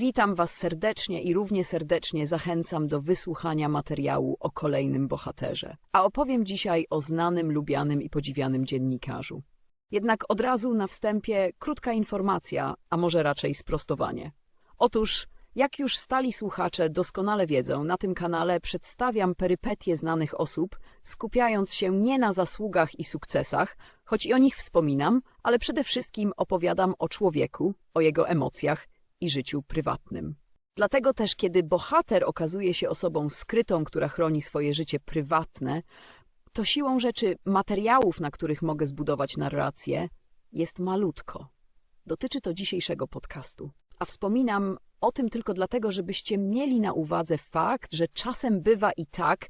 Witam Was serdecznie i równie serdecznie zachęcam do wysłuchania materiału o kolejnym bohaterze. A opowiem dzisiaj o znanym, lubianym i podziwianym dziennikarzu. Jednak od razu na wstępie krótka informacja, a może raczej sprostowanie. Otóż, jak już stali słuchacze doskonale wiedzą, na tym kanale przedstawiam perypetie znanych osób, skupiając się nie na zasługach i sukcesach, choć i o nich wspominam, ale przede wszystkim opowiadam o człowieku, o jego emocjach i życiu prywatnym. Dlatego też, kiedy bohater okazuje się osobą skrytą, która chroni swoje życie prywatne, to siłą rzeczy materiałów, na których mogę zbudować narrację, jest malutko. Dotyczy to dzisiejszego podcastu. A wspominam o tym tylko dlatego, żebyście mieli na uwadze fakt, że czasem bywa i tak,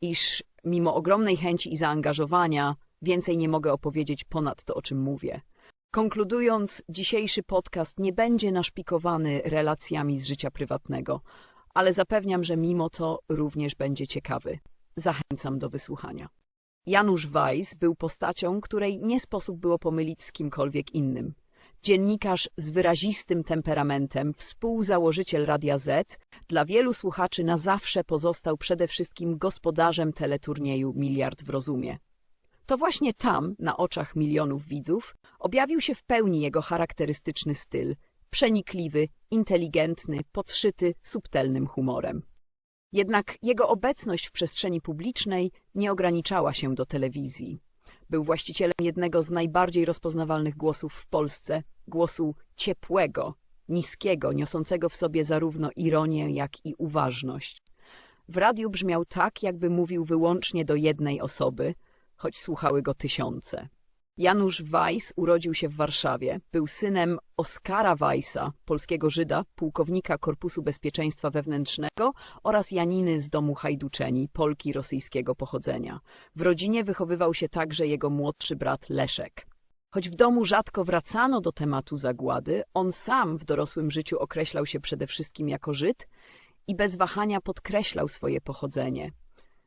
iż mimo ogromnej chęci i zaangażowania więcej nie mogę opowiedzieć ponad to, o czym mówię. Konkludując, dzisiejszy podcast nie będzie naszpikowany relacjami z życia prywatnego, ale zapewniam, że mimo to również będzie ciekawy. Zachęcam do wysłuchania. Janusz Weiss był postacią, której nie sposób było pomylić z kimkolwiek innym. Dziennikarz z wyrazistym temperamentem, współzałożyciel Radia Z, dla wielu słuchaczy na zawsze pozostał przede wszystkim gospodarzem teleturnieju Miliard w Rozumie. To właśnie tam, na oczach milionów widzów, objawił się w pełni jego charakterystyczny styl, przenikliwy, inteligentny, podszyty subtelnym humorem. Jednak jego obecność w przestrzeni publicznej nie ograniczała się do telewizji. Był właścicielem jednego z najbardziej rozpoznawalnych głosów w Polsce, głosu ciepłego, niskiego, niosącego w sobie zarówno ironię, jak i uważność. W radiu brzmiał tak, jakby mówił wyłącznie do jednej osoby, choć słuchały go tysiące. Janusz Weiss urodził się w Warszawie. Był synem Oskara Weissa, polskiego Żyda, pułkownika Korpusu Bezpieczeństwa Wewnętrznego oraz Janiny z domu Hajduczeni, Polki rosyjskiego pochodzenia. W rodzinie wychowywał się także jego młodszy brat Leszek. Choć w domu rzadko wracano do tematu zagłady, on sam w dorosłym życiu określał się przede wszystkim jako Żyd i bez wahania podkreślał swoje pochodzenie.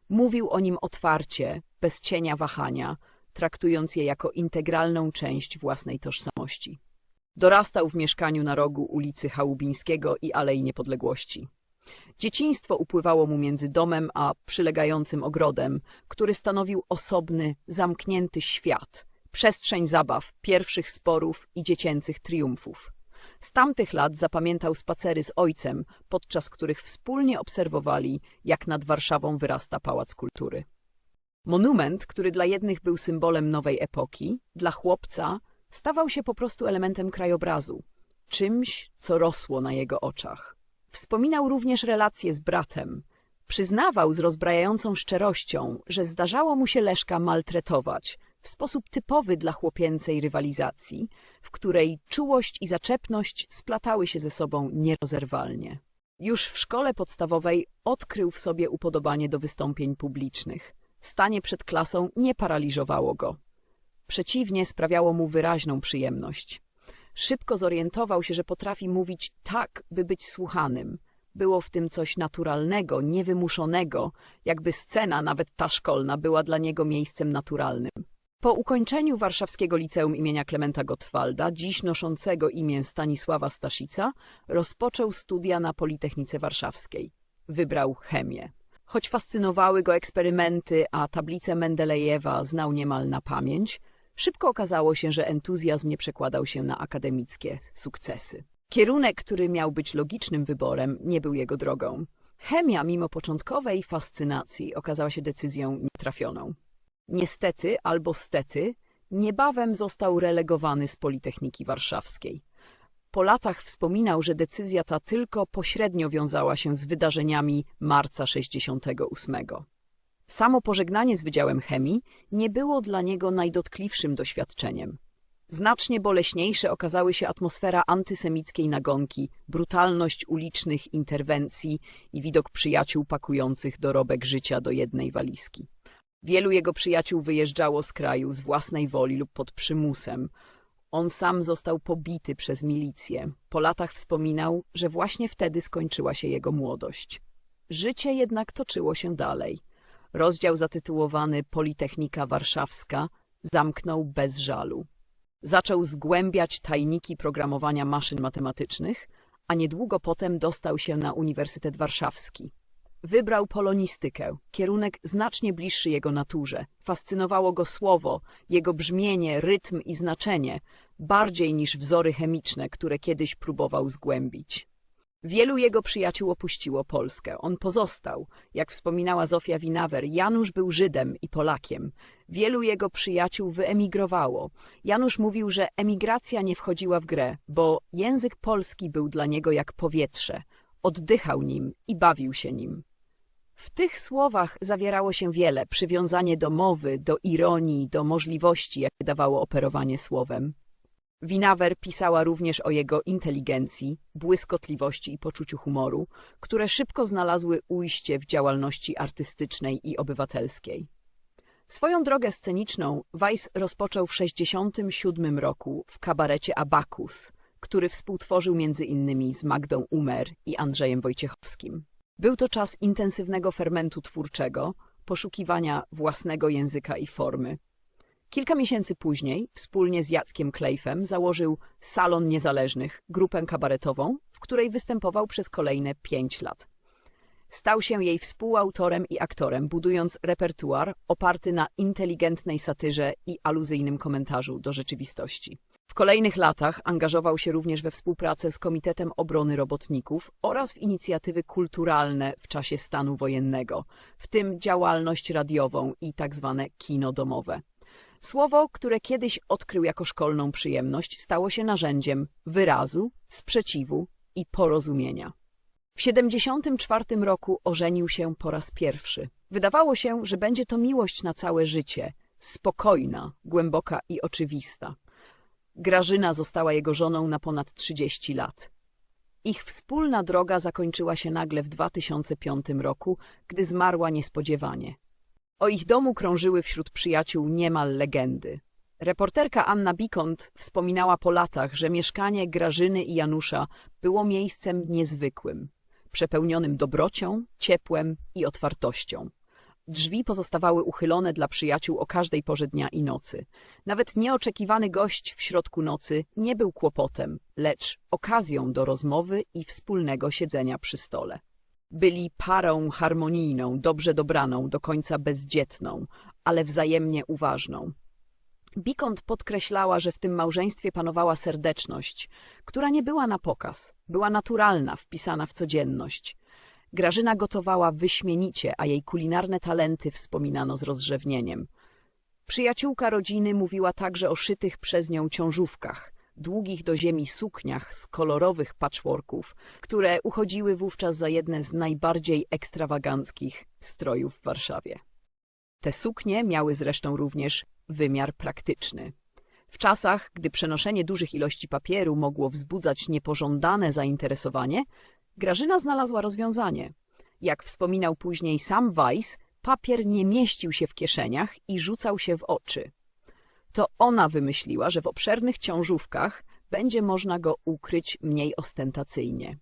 Mówił o nim otwarcie, bez cienia wahania, traktując je jako integralną część własnej tożsamości. Dorastał w mieszkaniu na rogu ulicy Chałubińskiego i Alei Niepodległości. Dzieciństwo upływało mu między domem a przylegającym ogrodem, który stanowił osobny, zamknięty świat, przestrzeń zabaw, pierwszych sporów i dziecięcych triumfów. Z tamtych lat zapamiętał spacery z ojcem, podczas których wspólnie obserwowali, jak nad Warszawą wyrasta Pałac Kultury. Monument, który dla jednych był symbolem nowej epoki, dla chłopca stawał się po prostu elementem krajobrazu, czymś, co rosło na jego oczach. Wspominał również relacje z bratem. Przyznawał z rozbrajającą szczerością, że zdarzało mu się Leszka maltretować w sposób typowy dla chłopięcej rywalizacji, w której czułość i zaczepność splatały się ze sobą nierozerwalnie. Już w szkole podstawowej odkrył w sobie upodobanie do wystąpień publicznych. Stanie przed klasą nie paraliżowało go. Przeciwnie, sprawiało mu wyraźną przyjemność. Szybko zorientował się, że potrafi mówić tak, by być słuchanym. Było w tym coś naturalnego, niewymuszonego, jakby scena, nawet ta szkolna, była dla niego miejscem naturalnym. Po ukończeniu warszawskiego liceum imienia Klementa Gottwalda, dziś noszącego imię Stanisława Staszica, rozpoczął studia na Politechnice Warszawskiej. Wybrał chemię. Choć fascynowały go eksperymenty, a tablicę Mendelejewa znał niemal na pamięć, szybko okazało się, że entuzjazm nie przekładał się na akademickie sukcesy. Kierunek, który miał być logicznym wyborem, nie był jego drogą. Chemia, mimo początkowej fascynacji, okazała się decyzją nietrafioną. Niestety albo stety, niebawem został relegowany z Politechniki Warszawskiej. Po latach wspominał, że decyzja ta tylko pośrednio wiązała się z wydarzeniami marca 68. Samo pożegnanie z Wydziałem Chemii nie było dla niego najdotkliwszym doświadczeniem. Znacznie boleśniejsze okazały się atmosfera antysemickiej nagonki, brutalność ulicznych interwencji i widok przyjaciół pakujących dorobek życia do jednej walizki. Wielu jego przyjaciół wyjeżdżało z kraju z własnej woli lub pod przymusem, on sam został pobity przez milicję. Po latach wspominał, że właśnie wtedy skończyła się jego młodość. Życie jednak toczyło się dalej. Rozdział zatytułowany Politechnika Warszawska zamknął bez żalu. Zaczął zgłębiać tajniki programowania maszyn matematycznych, a niedługo potem dostał się na Uniwersytet Warszawski. Wybrał polonistykę, kierunek znacznie bliższy jego naturze. Fascynowało go słowo, jego brzmienie, rytm i znaczenie, bardziej niż wzory chemiczne, które kiedyś próbował zgłębić. Wielu jego przyjaciół opuściło Polskę. On pozostał. Jak wspominała Zofia Winawer, Janusz był Żydem i Polakiem. Wielu jego przyjaciół wyemigrowało. Janusz mówił, że emigracja nie wchodziła w grę, bo język polski był dla niego jak powietrze. Oddychał nim i bawił się nim. W tych słowach zawierało się wiele, przywiązanie do mowy, do ironii, do możliwości, jakie dawało operowanie słowem. Winawer pisała również o jego inteligencji, błyskotliwości i poczuciu humoru, które szybko znalazły ujście w działalności artystycznej i obywatelskiej. Swoją drogę sceniczną Weiss rozpoczął w 1967 roku w kabarecie Abakus, który współtworzył innymi z Magdą Umer i Andrzejem Wojciechowskim. Był to czas intensywnego fermentu twórczego, poszukiwania własnego języka i formy. Kilka miesięcy później, wspólnie z Jackiem Klejfem, założył Salon Niezależnych, grupę kabaretową, w której występował przez kolejne pięć lat. Stał się jej współautorem i aktorem, budując repertuar oparty na inteligentnej satyrze i aluzyjnym komentarzu do rzeczywistości. W kolejnych latach angażował się również we współpracę z Komitetem Obrony Robotników oraz w inicjatywy kulturalne w czasie stanu wojennego, w tym działalność radiową i tzw. kino domowe. Słowo, które kiedyś odkrył jako szkolną przyjemność, stało się narzędziem wyrazu, sprzeciwu i porozumienia. W 74 roku ożenił się po raz pierwszy. Wydawało się, że będzie to miłość na całe życie, spokojna, głęboka i oczywista. Grażyna została jego żoną na ponad 30 lat. Ich wspólna droga zakończyła się nagle w 2005 roku, gdy zmarła niespodziewanie. O ich domu krążyły wśród przyjaciół niemal legendy. Reporterka Anna Bikont wspominała po latach, że mieszkanie Grażyny i Janusza było miejscem niezwykłym, przepełnionym dobrocią, ciepłem i otwartością. Drzwi pozostawały uchylone dla przyjaciół o każdej porze dnia i nocy. Nawet nieoczekiwany gość w środku nocy nie był kłopotem, lecz okazją do rozmowy i wspólnego siedzenia przy stole. Byli parą harmonijną, dobrze dobraną, do końca bezdzietną, ale wzajemnie uważną. Bikont podkreślała, że w tym małżeństwie panowała serdeczność, która nie była na pokaz, była naturalna, wpisana w codzienność. Grażyna gotowała wyśmienicie, a jej kulinarne talenty wspominano z rozrzewnieniem. Przyjaciółka rodziny mówiła także o szytych przez nią ciążówkach, długich do ziemi sukniach z kolorowych patchworków, które uchodziły wówczas za jedne z najbardziej ekstrawaganckich strojów w Warszawie. Te suknie miały zresztą również wymiar praktyczny. W czasach, gdy przenoszenie dużych ilości papieru mogło wzbudzać niepożądane zainteresowanie, Grażyna znalazła rozwiązanie. Jak wspominał później sam Weiss, papier nie mieścił się w kieszeniach i rzucał się w oczy. To ona wymyśliła, że w obszernych ciążówkach będzie można go ukryć mniej ostentacyjnie.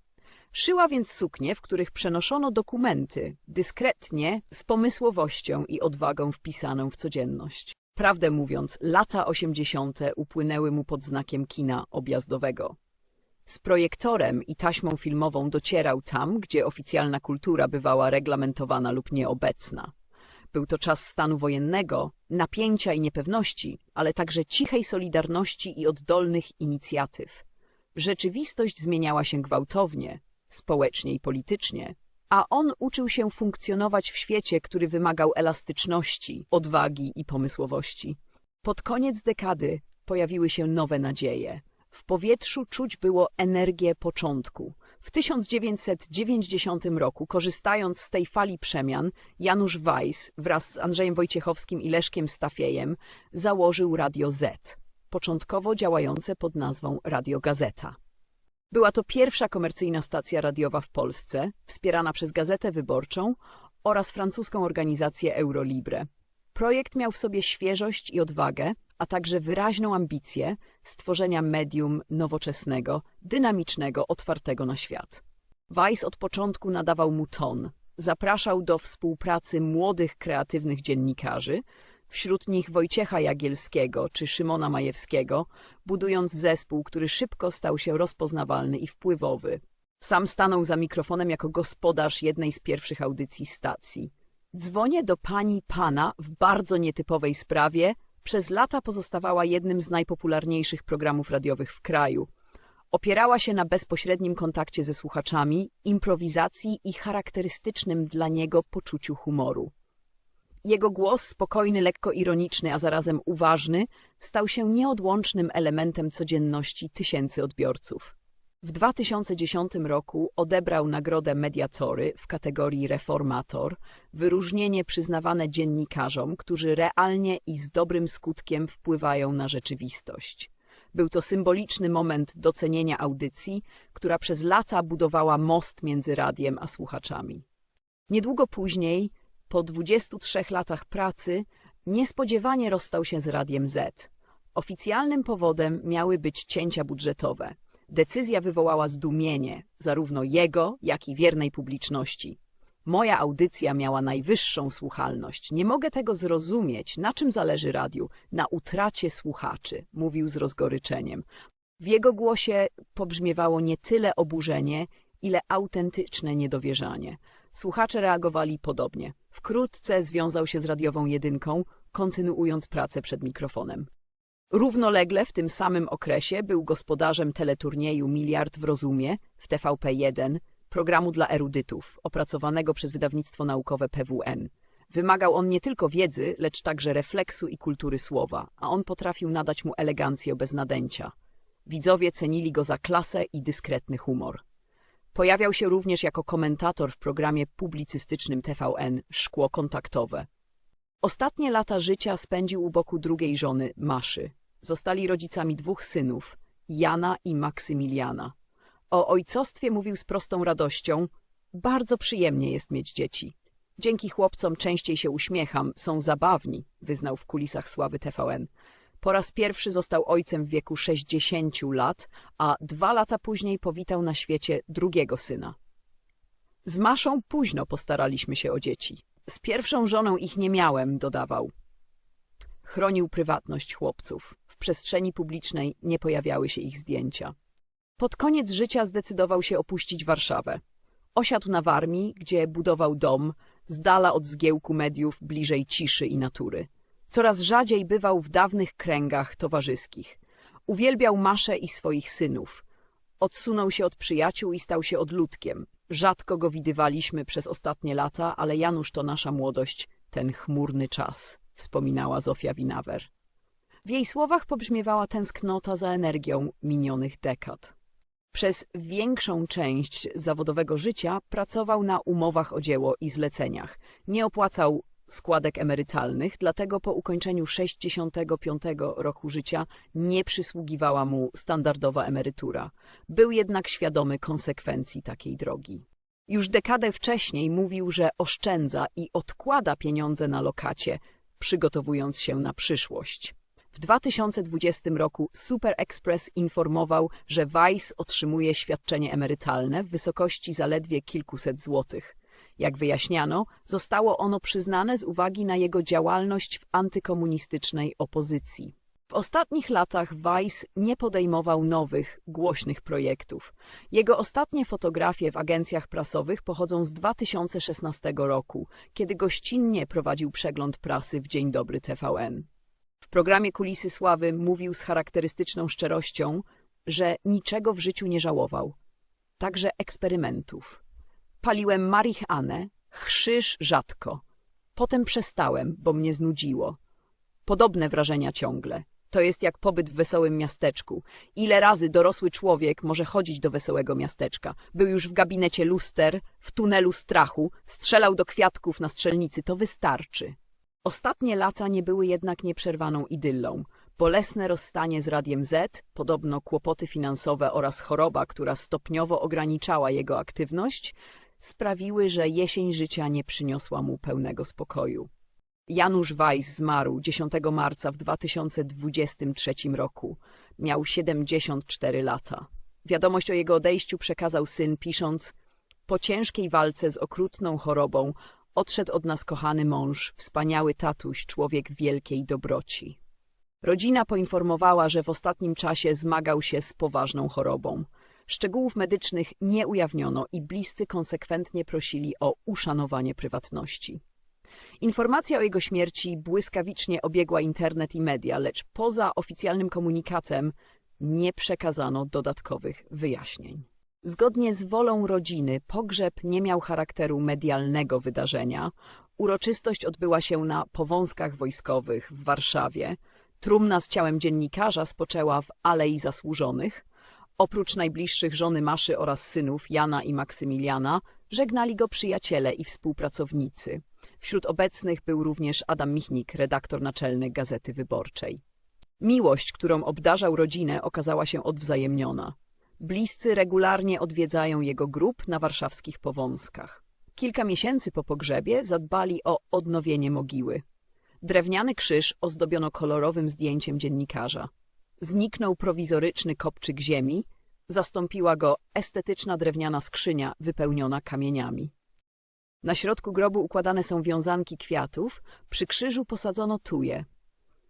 Szyła więc suknie, w których przenoszono dokumenty, dyskretnie, z pomysłowością i odwagą wpisaną w codzienność. Prawdę mówiąc, lata osiemdziesiąte upłynęły mu pod znakiem kina objazdowego. Z projektorem i taśmą filmową docierał tam, gdzie oficjalna kultura bywała reglamentowana lub nieobecna. Był to czas stanu wojennego, napięcia i niepewności, ale także cichej solidarności i oddolnych inicjatyw. Rzeczywistość zmieniała się gwałtownie, społecznie i politycznie, a on uczył się funkcjonować w świecie, który wymagał elastyczności, odwagi i pomysłowości. Pod koniec dekady pojawiły się nowe nadzieje. W powietrzu czuć było energię początku. W 1990 roku, korzystając z tej fali przemian, Janusz Weiss wraz z Andrzejem Wojciechowskim i Leszkiem Stafiejem założył Radio Z, początkowo działające pod nazwą Radio Gazeta. Była to pierwsza komercyjna stacja radiowa w Polsce, wspierana przez Gazetę Wyborczą oraz francuską organizację Eurolibre. Projekt miał w sobie świeżość i odwagę, a także wyraźną ambicję stworzenia medium nowoczesnego, dynamicznego, otwartego na świat. Weiss od początku nadawał mu ton, zapraszał do współpracy młodych, kreatywnych dziennikarzy, wśród nich Wojciecha Jagielskiego czy Szymona Majewskiego, budując zespół, który szybko stał się rozpoznawalny i wpływowy. Sam stanął za mikrofonem jako gospodarz jednej z pierwszych audycji stacji. Dzwonię do pani pana w bardzo nietypowej sprawie. Przez lata pozostawała jednym z najpopularniejszych programów radiowych w kraju. Opierała się na bezpośrednim kontakcie ze słuchaczami, improwizacji i charakterystycznym dla niego poczuciu humoru. Jego głos, spokojny, lekko ironiczny, a zarazem uważny, stał się nieodłącznym elementem codzienności tysięcy odbiorców. W 2010 roku odebrał nagrodę Mediatory w kategorii Reformator, wyróżnienie przyznawane dziennikarzom, którzy realnie i z dobrym skutkiem wpływają na rzeczywistość. Był to symboliczny moment docenienia audycji, która przez lata budowała most między radiem a słuchaczami. Niedługo później, po 23 latach pracy, niespodziewanie rozstał się z Radiem Z. Oficjalnym powodem miały być cięcia budżetowe. Decyzja wywołała zdumienie zarówno jego, jak i wiernej publiczności. Moja audycja miała najwyższą słuchalność. Nie mogę tego zrozumieć. Na czym zależy radiu? Na utracie słuchaczy, mówił z rozgoryczeniem. W jego głosie pobrzmiewało nie tyle oburzenie, ile autentyczne niedowierzanie. Słuchacze reagowali podobnie. Wkrótce związał się z radiową jedynką, kontynuując pracę przed mikrofonem. Równolegle w tym samym okresie był gospodarzem teleturnieju Miliard w Rozumie w TVP1, programu dla erudytów, opracowanego przez wydawnictwo naukowe PWN. Wymagał on nie tylko wiedzy, lecz także refleksu i kultury słowa, a on potrafił nadać mu elegancję bez nadęcia. Widzowie cenili go za klasę i dyskretny humor. Pojawiał się również jako komentator w programie publicystycznym TVN Szkło kontaktowe. Ostatnie lata życia spędził u boku drugiej żony, Maszy. Zostali rodzicami dwóch synów, Jana i Maksymiliana. O ojcostwie mówił z prostą radością. Bardzo przyjemnie jest mieć dzieci. Dzięki chłopcom częściej się uśmiecham, są zabawni, wyznał w kulisach sławy TVN. Po raz pierwszy został ojcem w wieku 60 lat, a dwa lata później powitał na świecie drugiego syna. Z Maszą późno postaraliśmy się o dzieci. Z pierwszą żoną ich nie miałem, dodawał. Chronił prywatność chłopców. W przestrzeni publicznej nie pojawiały się ich zdjęcia. Pod koniec życia zdecydował się opuścić Warszawę. Osiadł na Warmii, gdzie budował dom, z dala od zgiełku mediów, bliżej ciszy i natury. Coraz rzadziej bywał w dawnych kręgach towarzyskich. Uwielbiał Maszę i swoich synów. Odsunął się od przyjaciół i stał się odludkiem. Rzadko go widywaliśmy przez ostatnie lata, ale Janusz to nasza młodość, ten chmurny czas, wspominała Zofia Winawer. W jej słowach pobrzmiewała tęsknota za energią minionych dekad. Przez większą część zawodowego życia pracował na umowach o dzieło i zleceniach. Nie opłacał składek emerytalnych, dlatego po ukończeniu 65 roku życia nie przysługiwała mu standardowa emerytura. Był jednak świadomy konsekwencji takiej drogi. Już dekadę wcześniej mówił, że oszczędza i odkłada pieniądze na lokacie, przygotowując się na przyszłość. W 2020 roku Super Express informował, że Weiss otrzymuje świadczenie emerytalne w wysokości zaledwie kilkuset złotych. Jak wyjaśniano, zostało ono przyznane z uwagi na jego działalność w antykomunistycznej opozycji. W ostatnich latach Weiss nie podejmował nowych, głośnych projektów. Jego ostatnie fotografie w agencjach prasowych pochodzą z 2016 roku, kiedy gościnnie prowadził przegląd prasy w Dzień Dobry TVN. W programie Kulisy Sławy mówił z charakterystyczną szczerością, że niczego w życiu nie żałował, także eksperymentów. Paliłem marihuanę, chrzyż rzadko. Potem przestałem, bo mnie znudziło. Podobne wrażenia ciągle. To jest jak pobyt w wesołym miasteczku. Ile razy dorosły człowiek może chodzić do wesołego miasteczka? Był już w gabinecie luster, w tunelu strachu, strzelał do kwiatków na strzelnicy. To wystarczy. Ostatnie lata nie były jednak nieprzerwaną idyllą. Bolesne rozstanie z Radiem Z, podobno kłopoty finansowe oraz choroba, która stopniowo ograniczała jego aktywność, sprawiły, że jesień życia nie przyniosła mu pełnego spokoju. Janusz Weiss zmarł 10 marca w 2023 roku. Miał 74 lata. Wiadomość o jego odejściu przekazał syn, pisząc Po ciężkiej walce z okrutną chorobą odszedł od nas kochany mąż, wspaniały tatuś, człowiek wielkiej dobroci. Rodzina poinformowała, że w ostatnim czasie zmagał się z poważną chorobą. Szczegółów medycznych nie ujawniono i bliscy konsekwentnie prosili o uszanowanie prywatności. Informacja o jego śmierci błyskawicznie obiegła internet i media, lecz poza oficjalnym komunikatem nie przekazano dodatkowych wyjaśnień. Zgodnie z wolą rodziny pogrzeb nie miał charakteru medialnego wydarzenia. Uroczystość odbyła się na Powązkach Wojskowych w Warszawie. Trumna z ciałem dziennikarza spoczęła w Alei Zasłużonych. Oprócz najbliższych żony Maszy oraz synów Jana i Maksymiliana żegnali go przyjaciele i współpracownicy. Wśród obecnych był również Adam Michnik, redaktor naczelny Gazety Wyborczej. Miłość, którą obdarzał rodzinę, okazała się odwzajemniona. Bliscy regularnie odwiedzają jego grób na warszawskich Powązkach. Kilka miesięcy po pogrzebie zadbali o odnowienie mogiły. Drewniany krzyż ozdobiono kolorowym zdjęciem dziennikarza. Zniknął prowizoryczny kopczyk ziemi, zastąpiła go estetyczna drewniana skrzynia wypełniona kamieniami. Na środku grobu układane są wiązanki kwiatów, przy krzyżu posadzono tuje.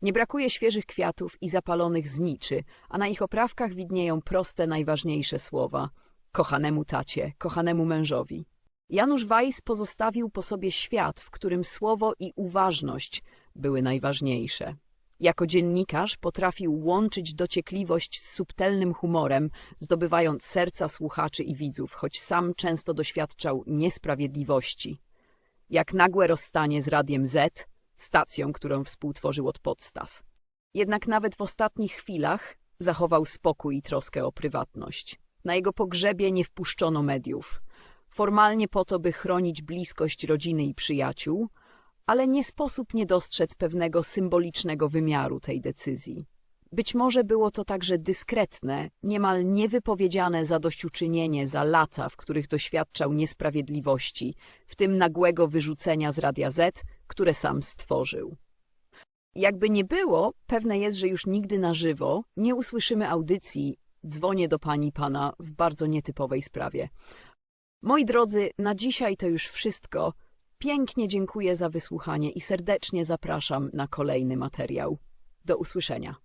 Nie brakuje świeżych kwiatów i zapalonych zniczy, a na ich oprawkach widnieją proste, najważniejsze słowa – kochanemu tacie, kochanemu mężowi. Janusz Weiss pozostawił po sobie świat, w którym słowo i uważność były najważniejsze. Jako dziennikarz potrafił łączyć dociekliwość z subtelnym humorem, zdobywając serca słuchaczy i widzów, choć sam często doświadczał niesprawiedliwości. Jak nagłe rozstanie z Radiem Z, stacją, którą współtworzył od podstaw. Jednak nawet w ostatnich chwilach zachował spokój i troskę o prywatność. Na jego pogrzebie nie wpuszczono mediów. Formalnie po to, by chronić bliskość rodziny i przyjaciół, ale nie sposób nie dostrzec pewnego symbolicznego wymiaru tej decyzji. Być może było to także dyskretne, niemal niewypowiedziane zadośćuczynienie za lata, w których doświadczał niesprawiedliwości, w tym nagłego wyrzucenia z Radia Z, które sam stworzył. Jakby nie było, pewne jest, że już nigdy na żywo nie usłyszymy audycji Dzwonię do pani pana w bardzo nietypowej sprawie. Moi drodzy, na dzisiaj to już wszystko. Pięknie dziękuję za wysłuchanie i serdecznie zapraszam na kolejny materiał. Do usłyszenia.